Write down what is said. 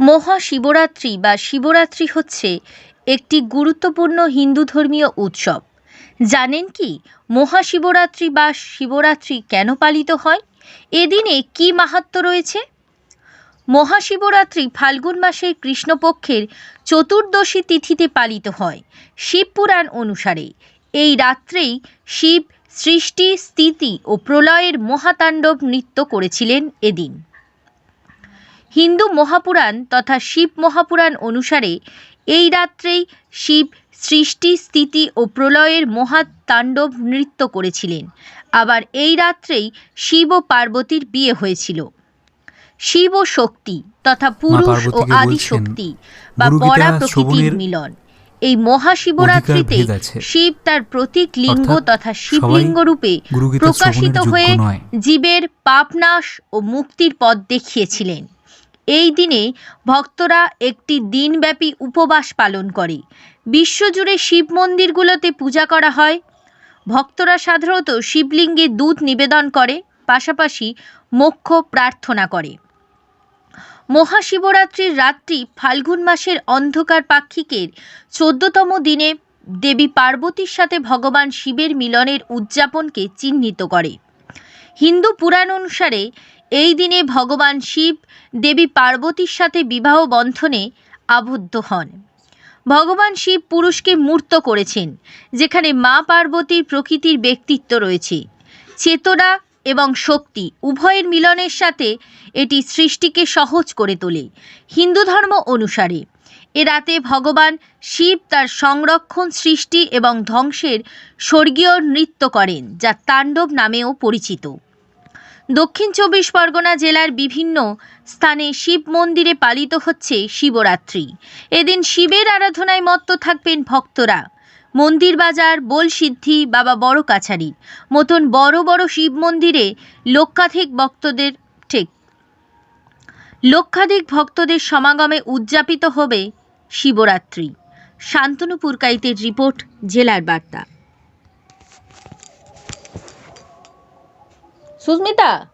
মহাশিবরাত্রি বা শিবরাত্রি হচ্ছে একটি গুরুত্বপূর্ণ হিন্দু ধর্মীয় উৎসব। জানেন কি, মহাশিবরাত্রি বা শিবরাত্রি কেন পালিত হয়? এদিনে কী মাহাত্ম্য রয়েছে? মহাশিবরাত্রি ফাল্গুন মাসের কৃষ্ণপক্ষের চতুর্দশী তিথিতে পালিত হয় শিবপুরাণ অনুসারে। এই রাত্রেই শিব সৃষ্টি, স্থিতি ও প্রলয়ের মহাতাণ্ডব নৃত্য করেছিলেন এদিন। হিন্দু মহাপুরাণ তথা শিব মহাপুরাণ অনুসারে এই রাত্রেই শিব সৃষ্টি স্থিতি ও প্রলয়ের মহাতাণ্ডব নৃত্য করেছিলেন। আবার এই রাত্রেই শিব ও পার্বতীর বিয়ে হয়েছিল। শিব ও শক্তি তথা পুরুষ ও আদি শক্তি বা পরা প্রকৃতির মিলন। এই মহাশিবরাত্রিতে। শিব তার প্রতীক লিঙ্গ তথা শিবলিঙ্গ রূপে প্রকাশিত হয়ে জীবের পাপনাশ ও মুক্তির পথ দেখিয়েছিলেন। এই দিনে ভক্তরা একটি দিনব্যাপী উপবাস পালন করে। বিশ্বজুড়ে শিব মন্দিরগুলোতে পূজা করা হয়। ভক্তরা সাধারণত শিবলিঙ্গে দুধ নিবেদন করে, পাশাপাশি মোক্ষ প্রার্থনা করে। মহাশিবরাত্রির রাত্রি ফাল্গুন মাসের অন্ধকার পাক্ষিকের চোদ্দতম দিনে দেবী পার্বতীর সাথে ভগবান শিবের মিলনের উদযাপনকে চিহ্নিত করে। হিন্দু পুরাণ অনুসারে এই দিনে ভগবান শিব দেবী পার্বতীর সাথে বিবাহ বন্ধনে আবদ্ধ হন। ভগবান শিব পুরুষকে মূর্ত করেছেন, যেখানে মা পার্বতীর প্রকৃতির ব্যক্তিত্ব রয়েছে। চেতনা এবং শক্তি উভয়ের মিলনের সাথে এটি সৃষ্টিকে সহজ করে তোলে। হিন্দু ধর্ম অনুসারে এ রাতে ভগবান শিব তার সংরক্ষণ সৃষ্টি এবং ধ্বংসের স্বর্গীয় নৃত্য করেন, যা তাণ্ডব নামেও পরিচিত। দক্ষিণ চব্বিশ পরগনা জেলার বিভিন্ন স্থানে শিব মন্দিরে পালিত হচ্ছে শিবরাত্রি। এদিন শিবের আরাধনায় মত্ত থাকবেন ভক্তরা। মন্দির বাজার, বোলসিদ্ধি, বাবা বড় কাছারি মতন বড় বড় শিব মন্দিরে লক্ষাধিক ভক্তদের ঠিক লক্ষাধিক ভক্তদের সমাগমে উদযাপিত হবে শিবরাত্রি। শান্তনু পুরকাইতের রিপোর্ট জেলার বার্তা। সুস্মিতা?